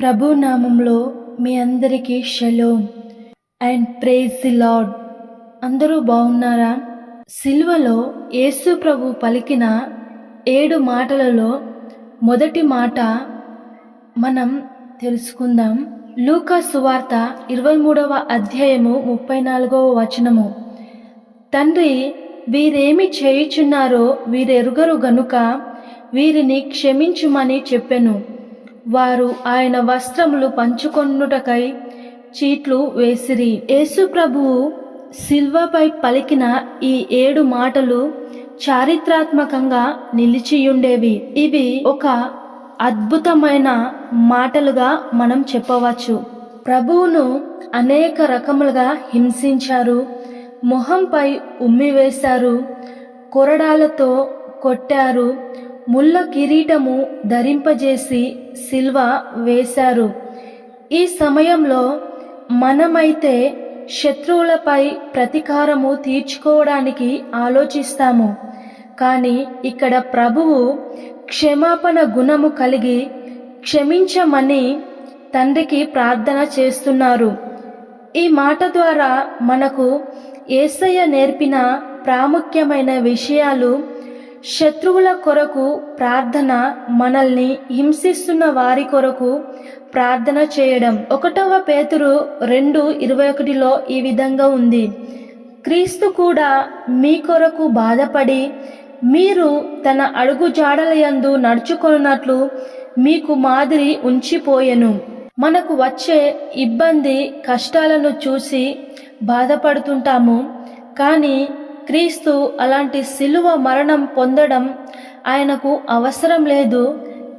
ప్రభు నామంలో మీ అందరికీ shalom and praise the Lord. అందరూ బాగున్నారా? సిల్వలో యేసు ప్రభు పలికిన ఏడు మాటలలో మొదటి మాట మనం తెలుసుకుందాం. లూకా సువార్త ఇరవై మూడవ అధ్యాయము ముప్పై నాలుగవ వచనము. తండ్రి వీరేమి చేయుచున్నారో వీరెరుగరు గనుక వీరిని క్షమించుమని చెప్పెను. వారు ఆయన వస్త్రములు పంచుకొనుటకై చీట్లు వేసిరి. యేసుప్రభువు శిల్వపై సిల్వపై పలికిన ఈ ఏడు మాటలు చారిత్రాత్మకంగా నిలిచియుండేవి. ఇవి ఒక అద్భుతమైన మాటలుగా మనం చెప్పవచ్చు. ప్రభువును అనేక రకములుగా హింసించారు. మొహంపై ఉమ్మివేశారు కొరడాలతో కొట్టారు. ముళ్ళ కిరీటము ధరింపజేసి సిల్వ వేశారు. ఈ సమయంలో మనమైతే శత్రువులపై ప్రతీకారము తీర్చుకోవడానికి ఆలోచిస్తాము. కానీ ఇక్కడ ప్రభువు క్షమాపణ గుణము కలిగి క్షమించమని తండ్రికి ప్రార్థన చేస్తున్నారు. ఈ మాట ద్వారా మనకు ఏసయ్య నేర్పిన ప్రాముఖ్యమైన విషయాలు శత్రువుల కొరకు ప్రార్థన మనల్ని హింసిస్తున్న వారి కొరకు ప్రార్థన చేయడం. ఒకటవ పేతురు రెండు ఇరవై ఒకటిలో ఈ విధంగా ఉంది. క్రీస్తు కూడా మీ కొరకు బాధపడి మీరు తన అడుగు జాడలయందు నడుచుకొనున్నట్లు మీకు మాదిరి ఉంచిపోయెను. మనకు వచ్చే ఇబ్బంది కష్టాలను చూసి బాధపడుతుంటాము. కానీ క్రీస్తు అలాంటి సిలువ మరణం పొందడం ఆయనకు అవసరం లేదు.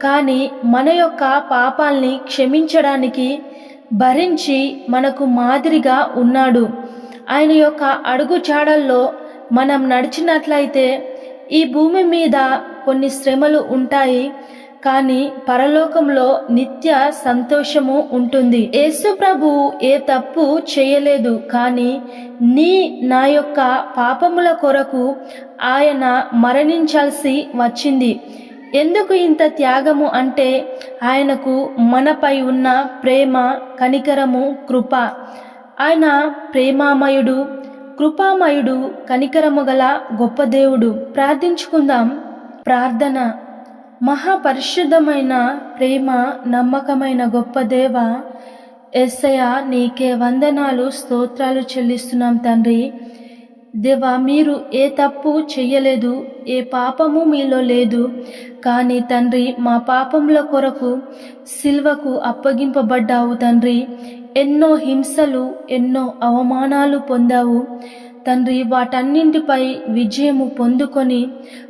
కానీ మన యొక్క పాపాల్ని క్షమించడానికి భరించి మనకు మాదిరిగా ఉన్నాడు. ఆయన యొక్క అడుగు చాడల్లో మనం నడిచినట్లయితే ఈ భూమి మీద కొన్ని శ్రమలు ఉంటాయి. కానీ పరలోకంలో నిత్య సంతోషము ఉంటుంది. యేసు ప్రభు ఏ తప్పు చేయలేదు కానీ నీ నా యొక్క పాపముల కొరకు ఆయన మరణించాల్సి వచ్చింది. ఎందుకు ఇంత త్యాగము అంటే ఆయనకు మనపై ఉన్న ప్రేమ కనికరము కృప. ఆయన ప్రేమామయుడు కృపామయుడు కనికరము గల గొప్ప దేవుడు. ప్రార్థించుకుందాం. ప్రార్థన. మహాపరిశుద్ధమైన ప్రేమ నమ్మకమైన గొప్ప దేవ ఎస్సయ నీకే వందనాలు స్తోత్రాలు చెల్లిస్తున్నాం తండ్రి. దేవా మీరు ఏ తప్పు చెయ్యలేదు ఏ పాపము మీలో లేదు. కానీ తండ్రి మా పాపముల కొరకు సిల్వకు అప్పగింపబడ్డావు తండ్రి. ఎన్నో హింసలు ఎన్నో అవమానాలు పొందావు. తండ్రి వాటన్నింటిపై విజయము పొందుకొని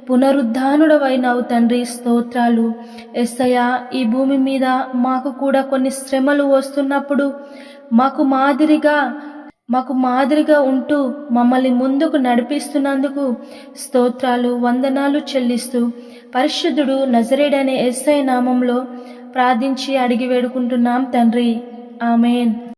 పునరుద్ధానుడవైనావు తండ్రి స్తోత్రాలు. ఎస్సయ ఈ భూమి మీద మాకు కూడా కొన్ని శ్రమలు వస్తున్నప్పుడు మాకు మాదిరిగా మాకు మాదిరిగా ఉంటూ మమ్మల్ని ముందుకు నడిపిస్తున్నందుకు స్తోత్రాలు వందనాలు చెల్లిస్తూ పరిశుద్ధుడు నజరేడనే ఎస్ఐ నామంలో ప్రార్థించి అడిగి వేడుకుంటున్నాం తండ్రి. ఆమెన్.